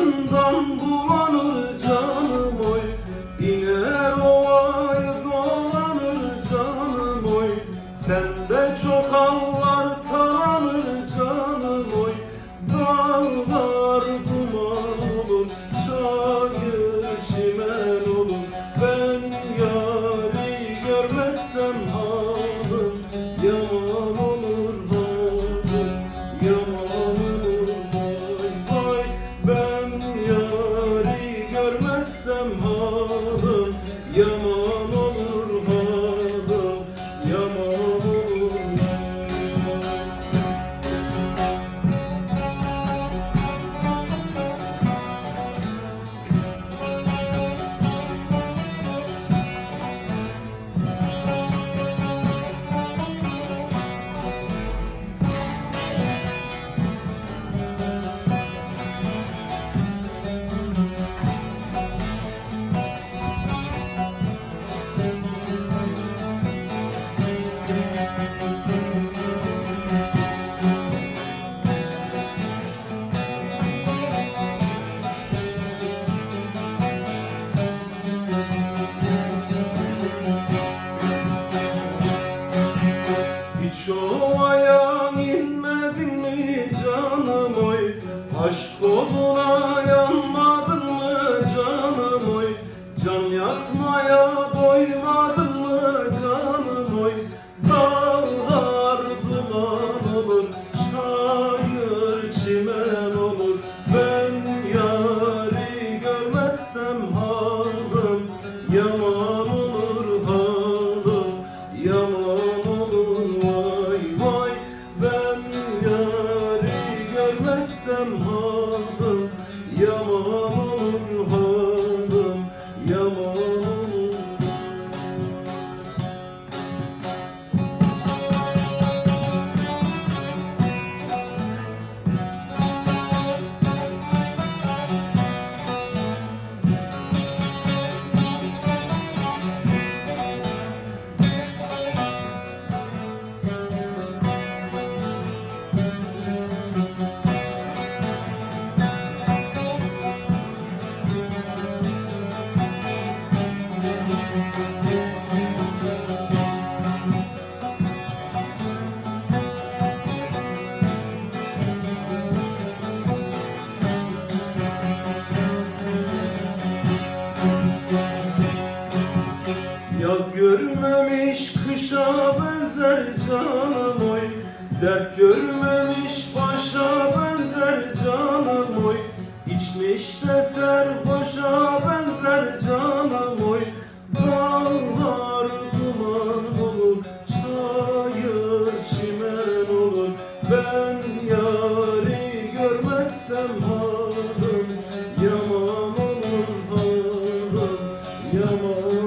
başından bulan Aşk oduna yanmadın mı canım oy? Can yakmaya doymadın home. Dert görmemiş başa benzer canım oy. İçmiş de serhoşa benzer canım oy. Dağlar duman olur Çayır çimen olur. Ben yari görmezsem halim Yaman olur halim Yaman